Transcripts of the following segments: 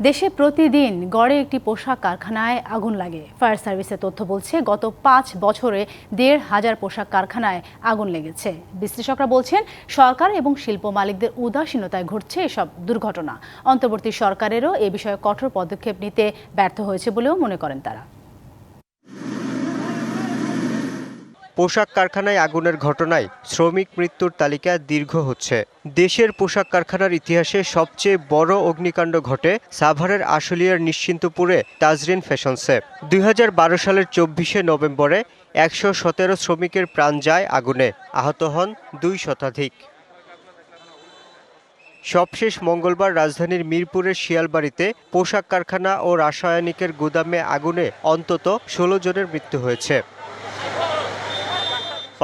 দেশে প্রতিদিন গড়ে একটি পোশাক কারখানায় আগুন লাগে। ফায়ার সার্ভিসের তথ্য বলছে, গত পাঁচ বছরে দেড় হাজার পোশাক কারখানায় আগুন লেগেছে। বিশ্লেষকরা বলছেন, সরকার এবং শিল্প মালিকদের উদাসীনতায় ঘটছে এসব দুর্ঘটনা। অন্তর্বর্তী সরকারেরও এ বিষয়ে কঠোর পদক্ষেপ নিতে ব্যর্থ হয়েছে বলেও মনে করেন তারা। পোশাক কারখানায় আগুনের ঘটনায় শ্রমিক মৃত্যুর তালিকা দীর্ঘ হচ্ছে। দেশের পোশাক কারখানার ইতিহাসে সবচেয়ে বড় অগ্নিকাণ্ড ঘটে সাভারের আশুলিয়ার নিশ্চিন্তপুরে তাজরিন ফ্যাশনসে। দুই বারো সালের চব্বিশে নভেম্বরে একশো সতেরো শ্রমিকের প্রাণ যায় আগুনে। আহত হন দুই শতাধিক। সবশেষ মঙ্গলবার রাজধানীর মিরপুরের শিয়ালবাড়িতে পোশাক কারখানা ও রাসায়নিকের গুদামে আগুনে অন্তত ষোলো জনের মৃত্যু হয়েছে।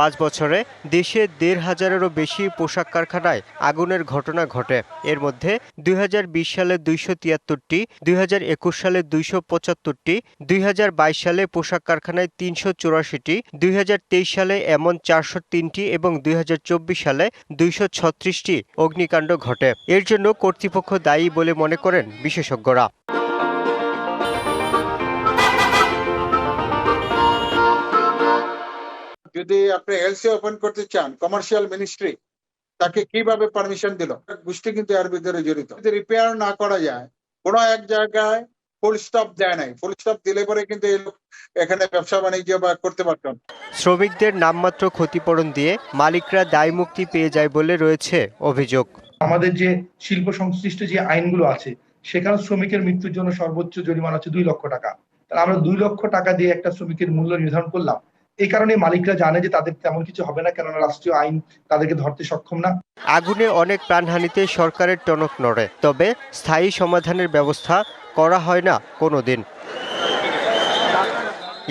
পাঁচ বছরে দেশে দেড় হাজারেরও বেশি পোশাক কারখানায় আগুনের ঘটনা ঘটে। এর মধ্যে দুই হাজার বিশ সালে দুইশো তিয়াত্তরটি, দুই হাজার একুশ সালে দুইশো পঁচাত্তরটি, দুই হাজার বাইশ সালে পোশাক কারখানায় তিনশো চুরাশিটি, দুই হাজার তেইশ সালে এমন চারশো তিনটি এবং দুই হাজার চব্বিশ সালে দুইশো ছত্রিশটি অগ্নিকাণ্ড ঘটে। এর জন্য কর্তৃপক্ষ দায়ী বলে মনে করেন বিশেষজ্ঞরা। যদি আপনি এলসি ওপেন করতে চান কমার্শিয়াল মিনিস্ট্রি তাকে কীভাবে পারমিশন দিল? গোষ্ঠী কিন্তু এর ভিতরে জড়িত। যদি রিপেয়ার না করা যায় কোনো এক জায়গায় ফুল স্টপ দেয় নাই। ফুল স্টপ দিলে পরে কিন্তু এখানে ব্যবসা বাণিজ্য বা করতে শ্রমিকদের নামমাত্র ক্ষতিপূরণ দিয়ে মালিকরা দায় মুক্তি পেয়ে যায় বলে রয়েছে অভিযোগ। আমাদের যে শিল্প সংশ্লিষ্ট যে আইনগুলো আছে সেখানে শ্রমিকের মৃত্যুর জন্য সর্বোচ্চ জরিমানা হচ্ছে দুই লক্ষ টাকা। তাহলে আমরা দুই লক্ষ টাকা দিয়ে একটা শ্রমিকের মূল্য নির্ধারণ করলাম। এই কারণে মালিকরা জানে যে তাদের তেমন কিছু হবে না, কেননা রাষ্ট্রীয় আইন তাদেরকে ধরতে সক্ষম না। আগুনে অনেক প্রাণহানিতে সরকারের টনক নড়ে, তবে স্থায়ী সমাধানের ব্যবস্থা করা হয় না কোনোদিন।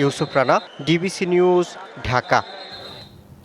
Yusuf Rana, DBC news, Dhaka.